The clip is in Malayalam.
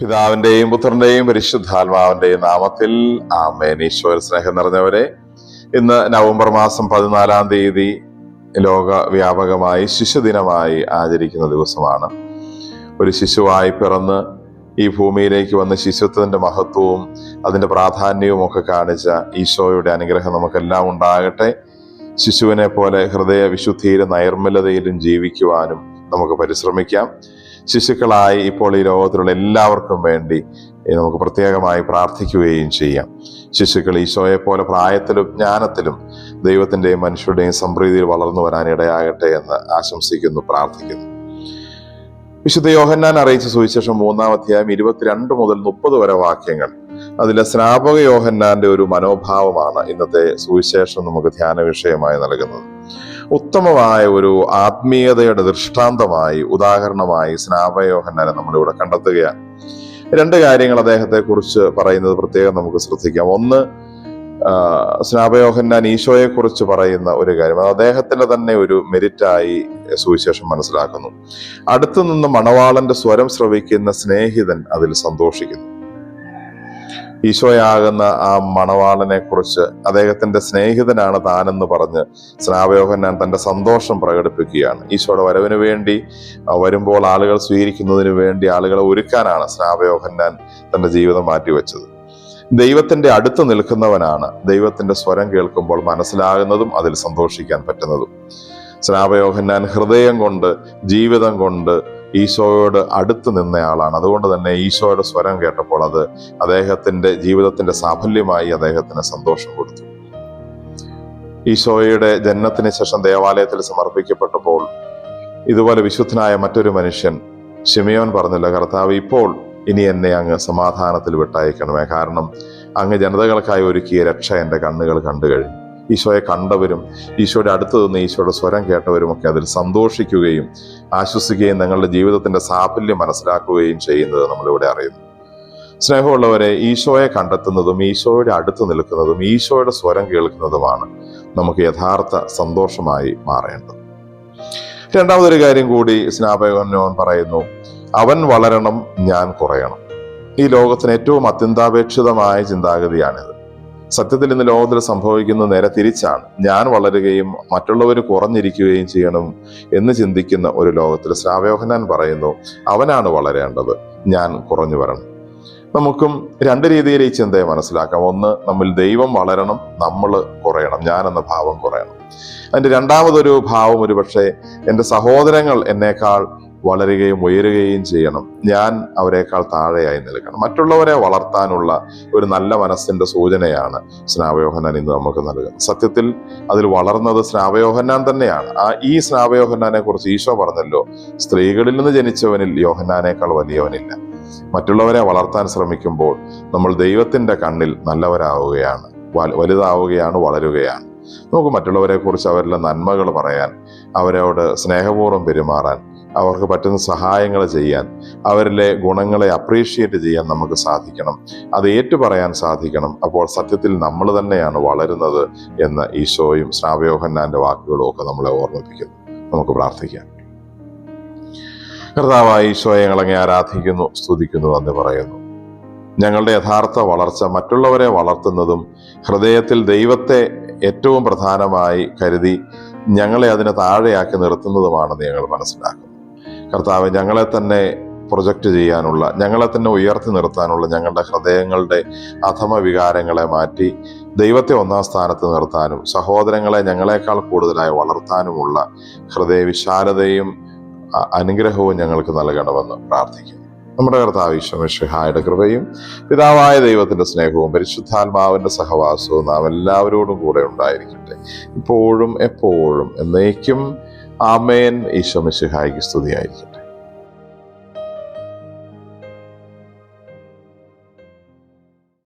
പിതാവിന്റെയും പുത്രന്റെയും പരിശുദ്ധാത്മാവിന്റെയും നാമത്തിൽ ആമേൻ. ഈശ്വര സ്നേഹം നിറഞ്ഞവരെ ഇന്ന് നവംബർ മാസം പതിനാലാം തീയതി ലോക വ്യാപകമായി ശിശുദിനമായി ആചരിക്കുന്ന ദിവസമാണ്. ഒരു ശിശുവായി പിറന്ന് ഈ ഭൂമിയിലേക്ക് വന്ന് ശിശുത്വത്തിന്റെ മഹത്വവും അതിന്റെ പ്രാധാന്യവും ഒക്കെ കാണിച്ച ഈശോയുടെ അനുഗ്രഹം നമുക്കെല്ലാം ഉണ്ടാകട്ടെ. ശിശുവിനെ പോലെ ഹൃദയ വിശുദ്ധിയിലും നൈർമല്യതയിലും ജീവിക്കുവാനും നമുക്ക് പരിശ്രമിക്കാം. ശിശുക്കളായി ഇപ്പോൾ ഈ ലോകത്തിലുള്ള എല്ലാവർക്കും വേണ്ടി നമുക്ക് പ്രത്യേകമായി പ്രാർത്ഥിക്കുകയും ചെയ്യാം. ശിശുക്കൾ ഈശോയെ പോലെ പ്രായത്തിലും ജ്ഞാനത്തിലും ദൈവത്തിന്റെയും മനുഷ്യരുടെയും സംപ്രീതിയിൽ വളർന്നു വരാൻ ഇടയാകട്ടെ എന്ന് ആശംസിക്കുന്നു പ്രാർത്ഥിക്കുന്നു. വിശുദ്ധ യോഹന്നാൻ അറിയിച്ച സുവിശേഷം മൂന്നാം അധ്യായം ഇരുപത്തിരണ്ട് മുതൽ മുപ്പത് വരെ വാക്യങ്ങൾ. അതിലെ സ്നാപക യോഹന്നാന്റെ ഒരു മനോഭാവമാണ് ഇന്നത്തെ സുവിശേഷം നമുക്ക് ധ്യാന വിഷയമായി നൽകുന്നത്. ഉത്തമമായ ഒരു ആത്മീയതയുടെ ദൃഷ്ടാന്തമായി ഉദാഹരണമായി സ്നാപയോഹന്നനെ നമ്മളിവിടെ കണ്ടെത്തുകയാണ്. രണ്ട് കാര്യങ്ങൾ അദ്ദേഹത്തെ കുറിച്ച് പറയുന്നത് പ്രത്യേകം നമുക്ക് ശ്രദ്ധിക്കാം. ഒന്ന് സ്നാപയോഹന്നാൻ ഈശോയെ കുറിച്ച് പറയുന്ന ഒരു കാര്യം. അത് അദ്ദേഹത്തിന്റെ തന്നെ ഒരു മെരിറ്റായി സുവിശേഷം മനസ്സിലാക്കുന്നു. അടുത്തു നിന്ന് മണവാളന്റെ സ്വരം ശ്രവിക്കുന്ന സ്നേഹിതൻ അതിൽ സന്തോഷിക്കുന്നു. ഈശോയാകുന്ന ആ മണവാളനെ കുറിച്ച് അദ്ദേഹത്തിന്റെ സ്നേഹിതനാണ് താനെന്ന് പറഞ്ഞ് സ്നാപയോഹന്നാൻ തന്റെ സന്തോഷം പ്രകടിപ്പിക്കുകയാണ്. ഈശോയുടെ വരവിന് വേണ്ടി വരുമ്പോൾ ആളുകൾ സ്വീകരിക്കുന്നതിന് വേണ്ടി ആളുകളെ ഒരുക്കാനാണ് സ്നാപയോഹന്നാൻ തന്റെ ജീവിതം മാറ്റിവെച്ചത്. ദൈവത്തിന്റെ അടുത്ത് നിൽക്കുന്നവനാണ്. ദൈവത്തിന്റെ സ്വരം കേൾക്കുമ്പോൾ മനസ്സിലാകുന്നതും അതിൽ സന്തോഷിക്കാൻ പറ്റുന്നതും. സ്നാപയോഹന്നാൻ ഹൃദയം കൊണ്ട് ജീവിതം കൊണ്ട് ഈശോയോട് അടുത്ത് നിന്നയാളാണ്. അതുകൊണ്ട് തന്നെ ഈശോയുടെ സ്വരം കേട്ടപ്പോൾ അത് അദ്ദേഹത്തിന്റെ ജീവിതത്തിന്റെ സാഫല്യമായി അദ്ദേഹത്തിന് സന്തോഷം കൊടുത്തു. ഈശോയുടെ ജന്മത്തിന് ശേഷം ദേവാലയത്തിൽ സമർപ്പിക്കപ്പെട്ടപ്പോൾ ഇതുപോലെ വിശുദ്ധനായ മറ്റൊരു മനുഷ്യൻ ഷിമിയോൻ പറഞ്ഞില്ല കർത്താവ് ഇപ്പോൾ ഇനി എന്നെ അങ്ങ് സമാധാനത്തിൽ വിട്ടയക്കണമേ. കാരണം അങ്ങ് ജനതകൾക്കായി ഒരുക്കിയ രക്ഷ എന്റെ കണ്ണുകൾ കണ്ടു കഴിഞ്ഞു. ഈശോയെ കണ്ടവരും ഈശോയുടെ അടുത്ത് നിന്ന് ഈശോയുടെ സ്വരം കേട്ടവരും ഒക്കെ അതിൽ സന്തോഷിക്കുകയും ആശ്വസിക്കുകയും നിങ്ങളുടെ ജീവിതത്തിന്റെ സാഫല്യം മനസ്സിലാക്കുകയും ചെയ്യുന്നത് നമ്മളിവിടെ അറിയുന്നു. സ്നേഹമുള്ളവരെ ഈശോയെ കണ്ടെത്തുന്നതും ഈശോയുടെ അടുത്ത് നിൽക്കുന്നതും ഈശോയുടെ സ്വരം കേൾക്കുന്നതുമാണ് നമുക്ക് യഥാർത്ഥ സന്തോഷമായി മാറേണ്ടത്. രണ്ടാമതൊരു കാര്യം കൂടി സ്നാപകനോൻ പറയുന്നു അവൻ വളരണം ഞാൻ കുറയണം. ഈ ലോകത്തിന് ഏറ്റവും അത്യന്താപേക്ഷിതമായ ചിന്താഗതിയാണിത്. സത്യത്തിൽ ഇന്ന് ലോകത്തിൽ സംഭവിക്കുന്ന നേരെ തിരിച്ചാണ്. ഞാൻ വളരുകയും മറ്റുള്ളവർ കുറഞ്ഞിരിക്കുകയും ചെയ്യണം എന്ന് ചിന്തിക്കുന്ന ഒരു ലോകത്തിൽ ശ്രാവയോഹനാൻ പറയുന്നു അവനാണ് വളരേണ്ടത്. ഞാൻ കുറഞ്ഞു വരണം. നമുക്കും രണ്ട് രീതിയിൽ ഈ ചിന്തയെ മനസ്സിലാക്കാം. ഒന്ന് നമ്മൾ ദൈവം വളരണം നമ്മൾ കുറയണം ഞാൻ എന്ന ഭാവം കുറയണം. അതിന്റെ രണ്ടാമതൊരു ഭാവം ഒരുപക്ഷെ എന്റെ സഹോദരങ്ങൾ എന്നേക്കാൾ വളരുകയും ഉയരുകയും ചെയ്യണം. ഞാൻ അവരെക്കാൾ താഴെയായി നിൽക്കണം. മറ്റുള്ളവരെ വളർത്താനുള്ള ഒരു നല്ല മനസ്സിന്റെ സൂചനയാണ് സ്നാവയോഹന്നാൻ ഇന്ന് നമുക്ക് നൽകുന്നത്. സത്യത്തിൽ അതിൽ വളർന്നത് സ്നാവയോഹന്നാൻ തന്നെയാണ്. ആ ഈ സ്നാവയോഹന്നാനെ കുറിച്ച് ഈശോ പറഞ്ഞല്ലോ സ്ത്രീകളിൽ നിന്ന് ജനിച്ചവനിൽ യോഹന്നാനേക്കാൾ വലിയവനില്ല. മറ്റുള്ളവരെ വളർത്താൻ ശ്രമിക്കുമ്പോൾ നമ്മൾ ദൈവത്തിന്റെ കണ്ണിൽ നല്ലവരാവുകയാണ് വലുതാവുകയാണ് വളരുകയാണ്. നമുക്ക് മറ്റുള്ളവരെ കുറിച്ച് അവരിലെ നന്മകൾ പറയാൻ അവരോട് സ്നേഹപൂർവം പെരുമാറാൻ അവർക്ക് പറ്റുന്ന സഹായങ്ങൾ ചെയ്യാൻ അവരിലെ ഗുണങ്ങളെ അപ്രീഷിയേറ്റ് ചെയ്യാൻ നമുക്ക് സാധിക്കണം. അത് ഏറ്റുപറയാൻ സാധിക്കണം. അപ്പോൾ സത്യത്തിൽ നമ്മൾ തന്നെയാണ് വളരുന്നത് എന്ന് ഈശോയും ശ്രാവയോഹന്നാന്റെ വാക്കുകളും ഒക്കെ നമ്മളെ ഓർമ്മിപ്പിക്കുന്നു. നമുക്ക് പ്രാർത്ഥിക്കാം. കർത്താവായ ഈശോയെ ഞങ്ങളങ്ങെ ആരാധിക്കുന്നു സ്തുതിക്കുന്നു എന്ന് പറയുന്നു. ഞങ്ങളുടെ യഥാർത്ഥ വളർച്ച മറ്റുള്ളവരെ വളർത്തുന്നതും ഹൃദയത്തിൽ ദൈവത്തെ ഏറ്റവും പ്രധാനമായി കരുതി ഞങ്ങളെ അതിനെ താഴെയാക്കി നിർത്തുന്നതുമാണെന്ന് ഞങ്ങൾ മനസ്സിലാക്കുന്നു. കർത്താവ് ഞങ്ങളെ തന്നെ പ്രൊജക്റ്റ് ചെയ്യാനുള്ള ഞങ്ങളെ തന്നെ ഉയർത്തി നിർത്താനുള്ള ഞങ്ങളുടെ ഹൃദയങ്ങളുടെ അധമ വികാരങ്ങളെ മാറ്റി ദൈവത്തെ ഒന്നാം സ്ഥാനത്ത് നിർത്താനും സഹോദരങ്ങളെ ഞങ്ങളെക്കാൾ കൂടുതലായി വളർത്താനുമുള്ള ഹൃദയവിശാലതയും വിശാലതയും അനുഗ്രഹവും ഞങ്ങൾക്ക് നൽകണമെന്ന് പ്രാർത്ഥിക്കുന്നു. നമ്മുടെ കർത്താവ് ഈശ്വരഹായുടെ കൃപയും പിതാവായ ദൈവത്തിന്റെ സ്നേഹവും പരിശുദ്ധാത്മാവിന്റെ സഹവാസവും നാം എല്ലാവരോടും കൂടെ ഉണ്ടായിരിക്കട്ടെ. ഇപ്പോഴും എപ്പോഴും എന്നേക്കും ആമേൻ. ഈശ്വമിഷഹായിക്ക് സ്തുതിയായിരിക്കും.